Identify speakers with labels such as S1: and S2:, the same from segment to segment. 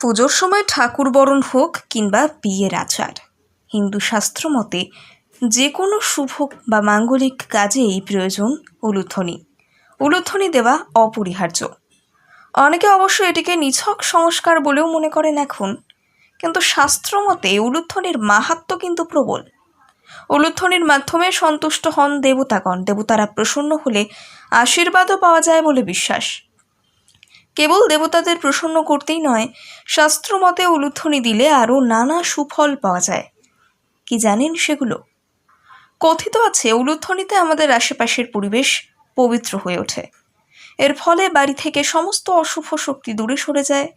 S1: পুজোর সময় ঠাকুর বরণ হোক কিংবা বিয়ের আচার। হিন্দু শাস্ত্র মতে, যে কোনো শুভ বা মাঙ্গলিক কাজেই প্রয়োজন উলুধ্বনি। উলুধ্বনি দেওয়া অপরিহার্য। অনেকে অবশ্য এটিকে নিছক সংস্কার বলেও মনে করেন এখন। কিন্তু শাস্ত্র মতে উলুধ্বনির মাহাত্ম্য কিন্তু প্রবল। উলুধ্বনির মাধ্যমে সন্তুষ্ট হন দেবতাগণ। দেবতারা প্রসন্ন হলে আশীর্বাদও পাওয়া যায় বলে বিশ্বাস। কেবল দেবতাদের প্রসন্ন করতেই নয়, শাস্ত্রমতে উলুধ্বনি দিলে আরও নানা সুফল পাওয়া যায়। কি জানেন সেগুলো? কথিত আছে, উলুধ্বনিতে আমাদের আশেপাশের পরিবেশ পবিত্র হয়ে ওঠে। এর ফলে বাড়ি থেকে সমস্ত অশুভ শক্তি দূরে সরে যায়।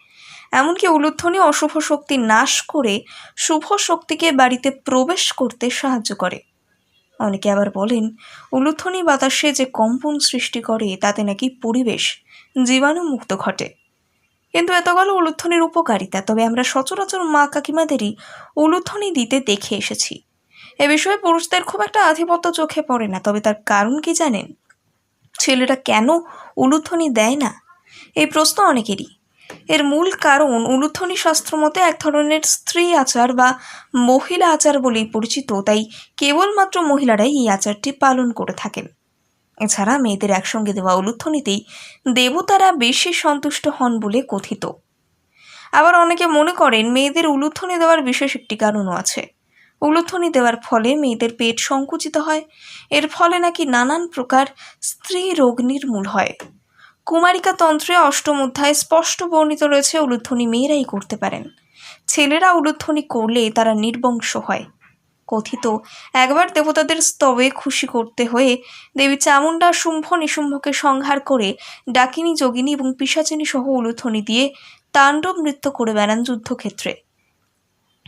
S1: এমনকি উলুধ্বনি অশুভ শক্তি নাশ করে শুভ শক্তিকে বাড়িতে প্রবেশ করতে সাহায্য করে। অনেকে আবার বলেন, উলুধ্বনি বাতাসে যে কম্পন সৃষ্টি করে, তাতে নাকি পরিবেশ জীবাণুমুক্ত ঘটে। কিন্তু এত গেল উলুধ্বনির উপকারিতা, তবে আমরা সচরাচর মা কাকিমাদেরই উলুধ্বনি দিতে দেখে এসেছি। এ বিষয়ে পুরুষদের খুব একটা আধিপত্য চোখে পড়ে না, তবে তার কারণ কি জানেন? ছেলেরা কেন উলুধ্বনি দেয় না? এই প্রশ্ন অনেকেরই। এর মূল কারণ উলুধ্বনি শাস্ত্র মতে এক ধরনের স্ত্রী আচার বা মহিলা আচার বলেই পরিচিত, তাই কেবলমাত্র মহিলারাই এই আচারটি পালন করে থাকেন। এছাড়া মেয়েদের একসঙ্গে দেওয়া উলুধ্বনিতেই দেবতারা বেশি সন্তুষ্ট হন বলে কথিত। আবার অনেকে মনে করেন মেয়েদের উলুধ্বনি দেওয়ার বিশেষ একটি কারণও আছে। উলুধ্বনি দেওয়ার ফলে মেয়েদের পেট সংকুচিত হয়। এর ফলে নাকি নানান প্রকার স্ত্রী রোগ নির্মূল হয়। কুমারিকা তন্ত্রে অষ্টম অধ্যায় স্পষ্ট বর্ণিত রয়েছে উলুধ্বনি মেয়েরাই করতে পারেন। ছেলেরা উলুধ্বনি করলে তারা নির্বংশ হয়। কথিত। একবার দেবতাদের স্তবে খুশি করতে হয়ে দেবী চামুণ্ডা শুম্ভ নিশুম্ভকে সংহার করে ডাকিনী, যোগিনী এবং পিসাচিনী সহ উলুধ্বনি দিয়ে তাণ্ডব নৃত্য করে বেড়ান যুদ্ধক্ষেত্রে।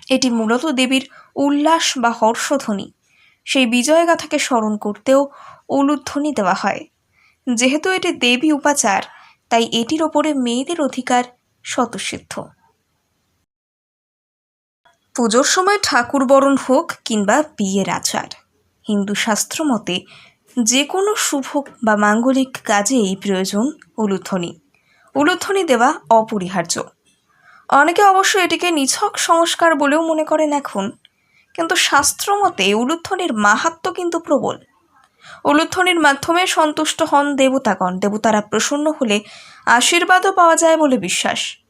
S1: এটি মূলত দেবীর উল্লাস বা হর্ষধ্বনি। সেই বিজয়গাথাকে স্মরণ করতেও উলুধ্বনি দেওয়া হয়। যেহেতু এটি দেবী উপাচার, তাই এটির ওপরে মেয়েদের অধিকার স্বতঃসিদ্ধ। পুজোর সময় ঠাকুর বরণ হোক কিংবা বিয়ের আচার। হিন্দু শাস্ত্র মতে, যে কোনো শুভ বা মাঙ্গলিক কাজেই প্রয়োজন উলুধ্বনি। উলুধ্বনি দেওয়া অপরিহার্য। অনেকে অবশ্য এটিকে নিছক সংস্কার বলেও মনে করেন এখন। কিন্তু শাস্ত্র মতে উলুধ্বনির মাহাত্ম্য কিন্তু প্রবল। উলুধ্বনির মাধ্যমে সন্তুষ্ট হন দেবতাগণ। দেবতারা প্রসন্ন হলে আশীর্বাদও পাওয়া যায় বলে বিশ্বাস।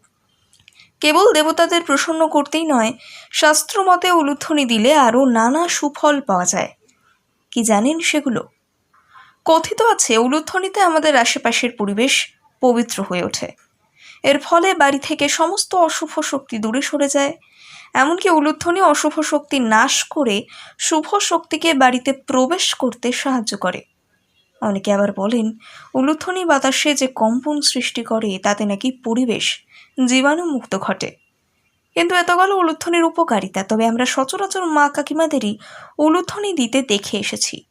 S1: কেবল দেবতাদের প্রসন্ন করতেই নয়, শাস্ত্রমতে উলুধ্বনি দিলে আরও নানা সুফল পাওয়া যায়। কি জানেন সেগুলো? কথিত আছে, উলুধ্বনিতে আমাদের আশেপাশের পরিবেশ পবিত্র হয়ে ওঠে। এর ফলে বাড়ি থেকে সমস্ত অশুভ শক্তি দূরে সরে যায়। এমনকি উলুধ্বনি অশুভ শক্তি নাশ করে শুভ শক্তিকে বাড়িতে প্রবেশ করতে সাহায্য করে। অনেকে আবার বলেন, উলুধ্বনি বাতাসে যে কম্পন সৃষ্টি করে, তাতে নাকি পরিবেশ জীবাণুমুক্ত ঘটে। কিন্তু এত গেল উলুধ্বনির উপকারিতা, তবে আমরা সচরাচর মা কাকিমাদেরই উলুধ্বনি দিতে দেখে এসেছি।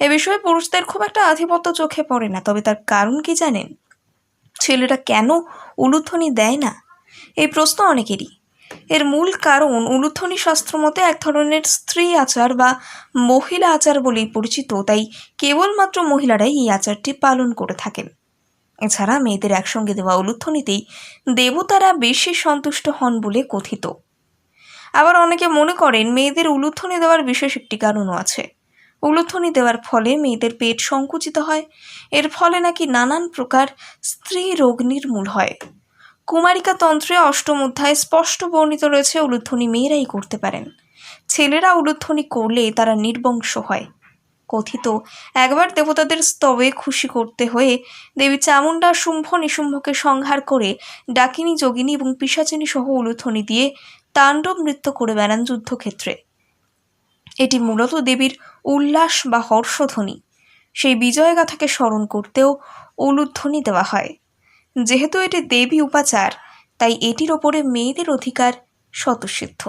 S1: এ বিষয়ে পুরুষদের খুব একটা আধিপত্য চোখে পড়ে না, তবে তার কারণ কি জানেন? ছেলেরা কেন উলুধ্বনি দেয় না? এই প্রশ্ন অনেকেরই। এর মূল কারণ উলুধ্বনি শাস্ত্র মতে এক ধরনের স্ত্রী আচার বা মহিলা আচার বলেই পরিচিত, তাই কেবলমাত্র মহিলারাই এই আচারটি পালন করে থাকেন। এছাড়া মেয়েদের একসঙ্গে দেওয়া উলুধ্বনিতেই দেবতারা বেশি সন্তুষ্ট হন বলে কথিত। আবার অনেকে মনে করেন মেয়েদের উলুধ্বনি দেওয়ার বিশেষ একটি কারণও আছে। উলুধ্বনি দেওয়ার ফলে মেয়েদের পেট সংকুচিত হয়। এর ফলে নাকি নানান প্রকার স্ত্রী রোগ নির্মূল হয়। কুমারিকা তন্ত্রে অষ্টম অধ্যায় স্পষ্ট বর্ণিত রয়েছে উলুধ্বনি মেয়েরাই করতে পারেন। ছেলেরা উলুধ্বনি করলে তারা নির্বংশ হয়। কথিত। একবার দেবতাদের স্তবে খুশি করতে হয়ে দেবী চামুণ্ডা শুম্ভ নিশুম্ভকে সংহার করে ডাকিনী, যোগিনী এবং পিসাচিনী সহ উলুধ্বনি দিয়ে তাণ্ডব নৃত্য করে বেড়ান যুদ্ধক্ষেত্রে। এটি মূলত দেবীর উল্লাস বা হর্ষধ্বনি। সেই বিজয়গাথাকে স্মরণ করতেও উলুধ্বনি দেওয়া হয়। যেহেতু এটি দেবী উপাচার, তাই এটির ওপরে মেয়েদের অধিকার স্বতঃসিদ্ধ।